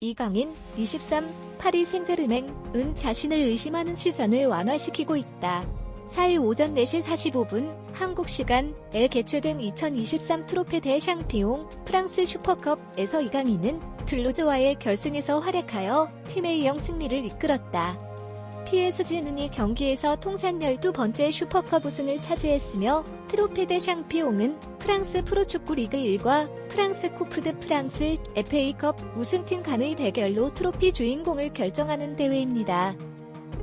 이강인 23 파리 생제르맹은 자신을 의심하는 시선을 완화시키고 있다. 4일 오전 4시 45분 한국 시간에 개최된 2023 트로페 대 샹피옹 프랑스 슈퍼컵에서 이강인은 툴로즈와의 결승에서 활약하여 팀의 2영 승리를 이끌었다. PSG는 이 경기에서 통산 12번째 슈퍼컵 우승을 차지했으며 트로페 대 샹피옹은 프랑스 프로축구 리그 1과 프랑스 쿠프 드 프랑스 FA컵 우승팀 간의 대결로 트로피 주인공을 결정하는 대회입니다.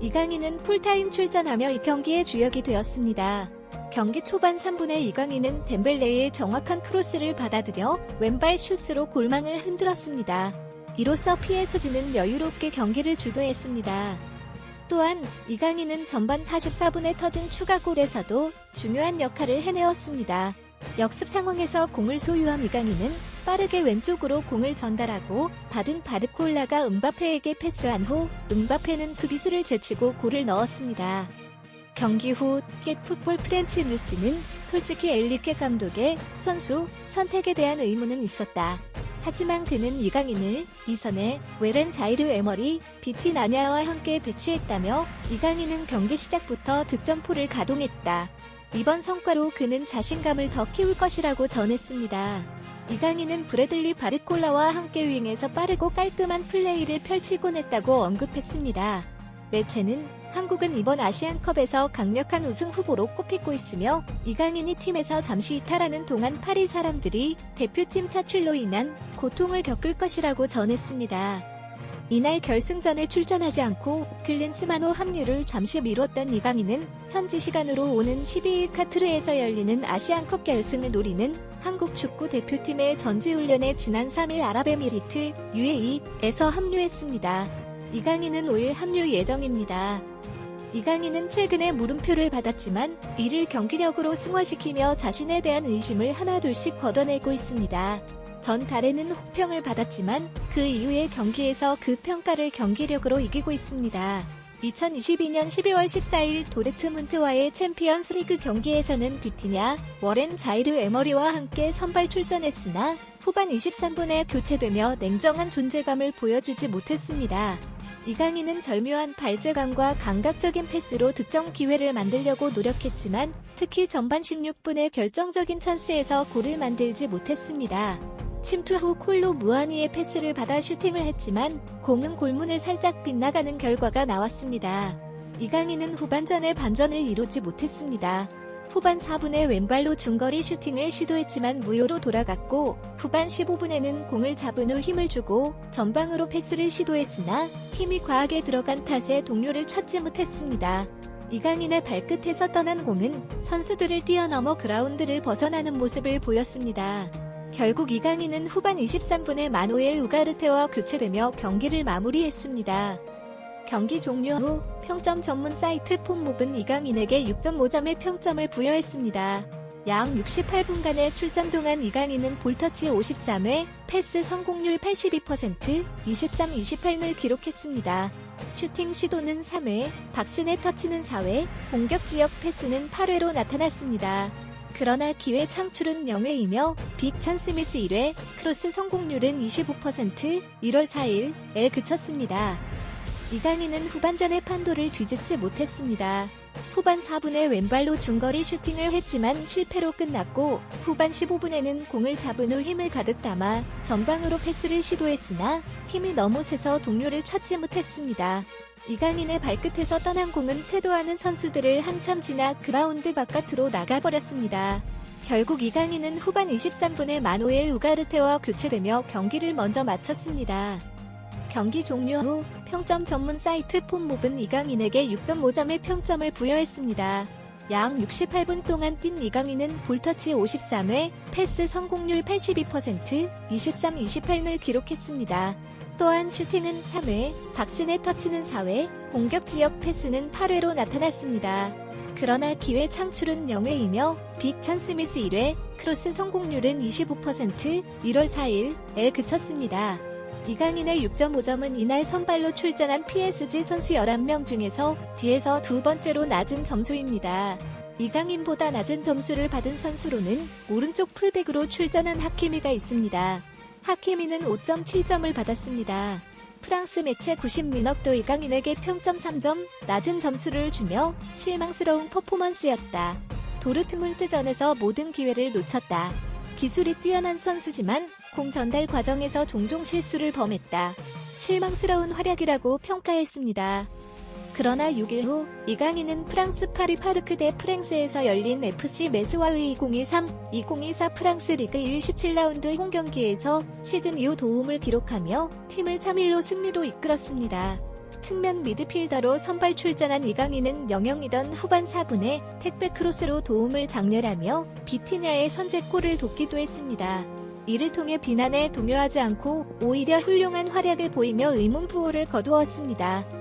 이강인은 풀타임 출전하며 이 경기의 주역이 되었습니다. 경기 초반 3분에 이강인은 덴벨레의 정확한 크로스를 받아들여 왼발 슛으로 골망을 흔들었습니다. 이로써 PSG는 여유롭게 경기를 주도했습니다. 또한 이강인은 전반 44분에 터진 추가골에서도 중요한 역할을 해내었습니다. 역습 상황에서 공을 소유한 이강인은 빠르게 왼쪽으로 공을 전달하고 받은 바르콜라가 은바페에게 패스한 후 은바페는 수비수를 제치고 골을 넣었습니다. 경기 후 겟풋볼 프렌치 뉴스는 솔직히 엘리케 감독의 선수 선택에 대한 의문은 있었다. 하지만 그는 이강인을 이선에 웨렌 자이르 에머리, 비티 나냐와 함께 배치했다며 이강인은 경기 시작부터 득점포를 가동했다. 이번 성과로 그는 자신감을 더 키울 것이라고 전했습니다. 이강인은 브래들리 바르콜라와 함께 윙에서 빠르고 깔끔한 플레이를 펼치곤 했다고 언급했습니다. 매체는 한국은 이번 아시안컵에서 강력한 우승 후보로 꼽히고 있으며 이강인이 팀에서 잠시 이탈하는 동안 파리 사람들이 대표팀 차출로 인한 고통을 겪을 것이라고 전했습니다. 이날 결승전에 출전하지 않고 클린스만호 합류를 잠시 미뤘던 이강인은 현지 시간으로 오는 12일 카트르에서 열리는 아시안컵 결승을 노리는 한국 축구 대표팀의 전지훈련에 지난 3일 아랍에미리트 UAE에서 합류했습니다. 이강인은 5일 합류 예정입니다. 이강인은 최근에 물음표를 받았지만 이를 경기력으로 승화시키며 자신에 대한 의심을 하나둘씩 걷어내고 있습니다. 전 달에는 혹평을 받았지만 그 이후의 경기에서 그 평가를 경기력으로 이기고 있습니다. 2022년 12월 14일 도르트문트와의 챔피언스 리그 경기에서는 비티냐, 워렌 자이르 에머리와 함께 선발 출전했으나 후반 23분에 교체되며 냉정한 존재감을 보여주지 못했습니다. 이강인은 절묘한 발재감과 감각적인 패스로 득점 기회를 만들려고 노력했지만 특히 전반 16분의 결정적인 찬스에서 골을 만들지 못했습니다. 침투 후 콜로 무아니의 패스를 받아 슈팅을 했지만 공은 골문을 살짝 빗나가는 결과가 나왔습니다. 이강인은 후반전에 반전을 이루지 못했습니다. 후반 4분에 왼발로 중거리 슈팅을 시도했지만 무효로 돌아갔고 후반 15분에는 공을 잡은 후 힘을 주고 전방으로 패스를 시도했으나 힘이 과하게 들어간 탓에 동료를 찾지 못했습니다. 이강인의 발끝에서 떠난 공은 선수들을 뛰어넘어 그라운드를 벗어나는 모습을 보였습니다. 결국 이강인은 후반 23분에 마누엘 우가르테와 교체되며 경기를 마무리했습니다. 경기 종료 후 평점 전문 사이트 폼몹은 이강인에게 6.5점의 평점을 부여했습니다. 약 68분간의 출전 동안 이강인은 볼터치 53회, 패스 성공률 82%, 23-28을 기록했습니다. 슈팅 시도는 3회, 박스네 터치는 4회, 공격 지역 패스는 8회로 나타났습니다. 그러나 기회 창출은 0회이며 빅 찬 스미스 1회, 크로스 성공률은 25%, 1월 4일에 그쳤습니다. 이강인은 후반전의 판도를 뒤집지 못했습니다. 후반 4분에 왼발로 중거리 슈팅을 했지만 실패로 끝났고 후반 15분에는 공을 잡은 후 힘을 가득 담아 전방으로 패스를 시도했으나 힘이 너무 세서 동료를 찾지 못했습니다. 이강인의 발끝에서 떠난 공은 쇄도하는 선수들을 한참 지나 그라운드 바깥으로 나가버렸습니다. 결국 이강인은 후반 23분에 마노엘 우가르테와 교체되며 경기를 먼저 마쳤습니다. 경기 종료 후 평점 전문 사이트 폼몹은 이강인에게 6.5점의 평점을 부여했습니다. 약 68분 동안 뛴 이강인은 볼터치 53회, 패스 성공률 82%, 23-28을 기록했습니다. 또한 슈팅은 3회, 박스네 터치는 4회, 공격 지역 패스는 8회로 나타났습니다. 그러나 기회 창출은 0회이며 빅 찬 스미스 1회, 크로스 성공률은 25%, 1월 4일에 그쳤습니다. 이강인의 6.5점은 이날 선발로 출전한 PSG 선수 11명 중에서 뒤에서 두 번째로 낮은 점수입니다. 이강인보다 낮은 점수를 받은 선수로는 오른쪽 풀백으로 출전한 하키미가 있습니다. 하키미는 5.7점을 받았습니다. 프랑스 매체 90민억도 이강인에게 평점 3점 낮은 점수를 주며 실망스러운 퍼포먼스였다. 도르트문트전에서 모든 기회를 놓쳤다. 기술이 뛰어난 선수지만 공 전달 과정에서 종종 실수를 범했다. 실망스러운 활약이라고 평가했습니다. 그러나 6일 후 이강인은 프랑스 파리 파르크 대 프랑스에서 열린 FC 메스와의 2023-2024 프랑스 리그 1 17라운드 홈 경기에서 시즌 이후 도움을 기록하며 팀을 3-1로 승리로 이끌었습니다. 측면 미드필더로 선발 출전한 이강인은 영영이던 후반 4분에 택배 크로스로 도움을 장렬하며 비티냐의 선제골을 돕기도 했습니다. 이를 통해 비난에 동요하지 않고 오히려 훌륭한 활약을 보이며 의문부호를 거두었습니다.